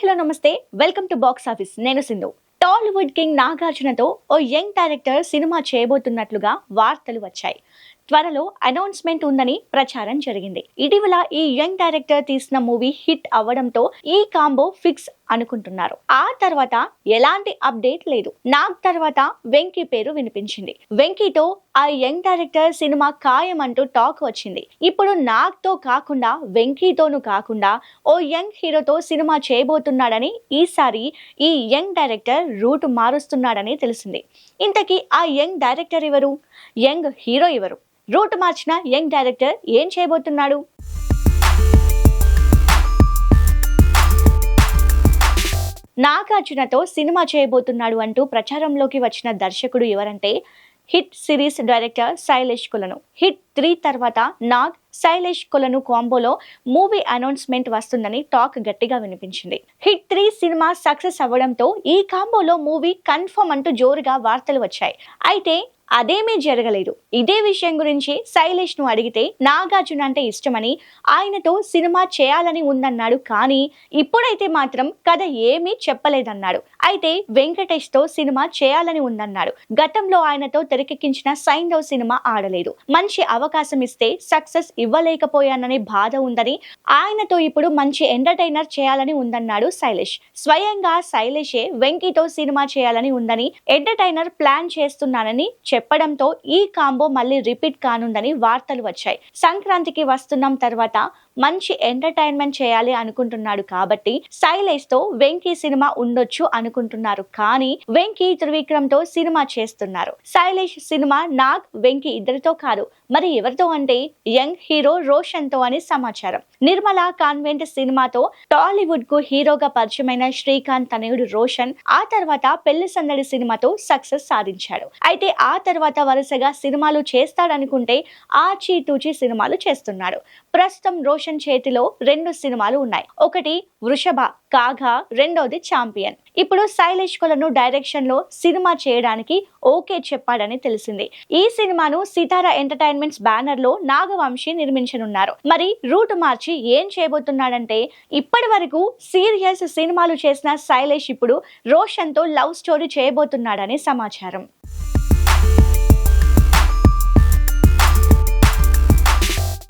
Hello నమస్తే. Welcome to box office నేను Sindhu. Tollywood king నాగార్జునతో ఓ యంగ్ డైరెక్టర్ సినిమా చేయబోతున్నట్లుగా వార్తలు వచ్చాయి. త్వరలో అనౌన్స్మెంట్ ఉందని ప్రచారం జరిగింది. ఇటీవల ఈ యంగ్ డైరెక్టర్ తీసిన మూవీ హిట్ అవ్వడంతో ఈ కాంబో ఫిక్స్ అనుకుంటున్నారు. ఆ తర్వాత ఎలాంటి అప్డేట్ లేదు. నాగ్ తర్వాత వెంకీ పేరు వినిపించింది. వెంకీతో ఆ యంగ్ డైరెక్టర్ సినిమా ఖాయం అంటూ టాక్ వచ్చింది. ఇప్పుడు నాగ్తో కాకుండా వెంకీతోను కాకుండా ఓ యంగ్ హీరోతో సినిమా చేయబోతున్నాడని ఈసారి ఈ యంగ్ డైరెక్టర్ రూట్ మారుస్తున్నాడని తెలిసింది. ఇంతకీ ఆ యంగ్ డైరెక్టర్ ఎవరు? యంగ్ హీరో ఎవరు? రూట్ మార్చిన యంగ్ డైరెక్టర్ ఏం చేయబోతున్నాడు? నాగార్జునతో సినిమా చేయబోతున్నాడు అంటూ ప్రచారంలోకి వచ్చిన దర్శకుడు ఎవరంటే hit series director Shailesh కులను. Hit three తర్వాత నాగ్ శైలేష్ కులను కాంబోలో మూవీ అనౌన్స్మెంట్ వస్తుందని టాక్ గట్టిగా వినిపించింది. హిట్ త్రీ సినిమా సక్సెస్ అవ్వడంతో ఈ కాంబోలో మూవీ కన్ఫర్మ్ అంటూ జోరుగా వార్తలు వచ్చాయి. అయితే అదేమీ జరగలేదు. ఇదే విషయం గురించి శైలేష్ను అడిగితే నాగార్జున అంటే ఇష్టమని ఆయనతో సినిమా చేయాలని ఉందన్నాడు కానీ ఇప్పుడైతే మాత్రం కథ ఏమీ చెప్పలేదన్నాడు. అయితే వెంకటేష్తో సినిమా చేయాలని ఉందన్నాడు. గతంలో ఆయనతో తెరకెక్కించిన సైంధవ్ సినిమా ఆడలేదు. మంచి అవకాశం ఇస్తే సక్సెస్ ఇవ్వలేకపోయాననే బాధ ఉందని ఆయనతో ఇప్పుడు మంచి ఎంటర్టైనర్ చేయాలని ఉందన్నాడు శైలేష్. స్వయంగా శైలేషే వెంకీతో సినిమా చేయాలని ఉందని ఎంటర్టైనర్ ప్లాన్ చేస్తున్నానని చెప్పడంతో ఈ కాంబో మళ్ళీ రిపీట్ కానుందని వార్తలు వచ్చాయి. సంక్రాంతికి వస్తున్నాం తర్వాత మంచి ఎంటర్టైన్మెంట్ చేయాలి అనుకుంటున్నాడు కాబట్టి శైలేష్తో వెంకీ సినిమా ఉండొచ్చు అనుకుంటున్నారు. కానీ వెంకీ త్రివిక్రమ్తో సినిమా చేస్తున్నారు. శైలేష్ సినిమా నాగ్ వెంకీ ఇద్దరితో కాదు. మరి ఎవరితో అంటే యంగ్ హీరో రోషన్తో అని సమాచారం. నిర్మల కాన్వెంట్ సినిమాతో టాలీవుడ్కు హీరోగా పరిచయమైన శ్రీకాంత్ తనయుడు రోషన్ ఆ తర్వాత పెళ్ళి సందడి సినిమాతో సక్సెస్ సాధించాడు. అయితే ఆ తర్వాత వరుసగా సినిమాలు చేస్తాడనుకుంటే ఆచితూచి సినిమాలు చేస్తున్నాడు ప్రస్తుతం రోషన్ చేతిలో రెండు సినిమాలు ఉన్నాయి. ఒకటి వృషభ కాగా రెండోది ఛాంపియన్. ఇప్పుడు శైలేష్ కొలను డైరెక్షన్లో సినిమా చేయడానికి ఓకే చెప్పాడని తెలిసింది. ఈ సినిమాను సితారా ఎంటర్టైన్మెంట్స్ బ్యానర్లో నాగవంశీ నిర్మించనున్నారు. మరి రూట్ మార్చి ఏం చేయబోతున్నాడంటే ఇప్పటి వరకు సీరియస్ సినిమాలు చేసిన శైలేష్ ఇప్పుడు రోషన్తో లవ్ స్టోరీ చేయబోతున్నాడని సమాచారం.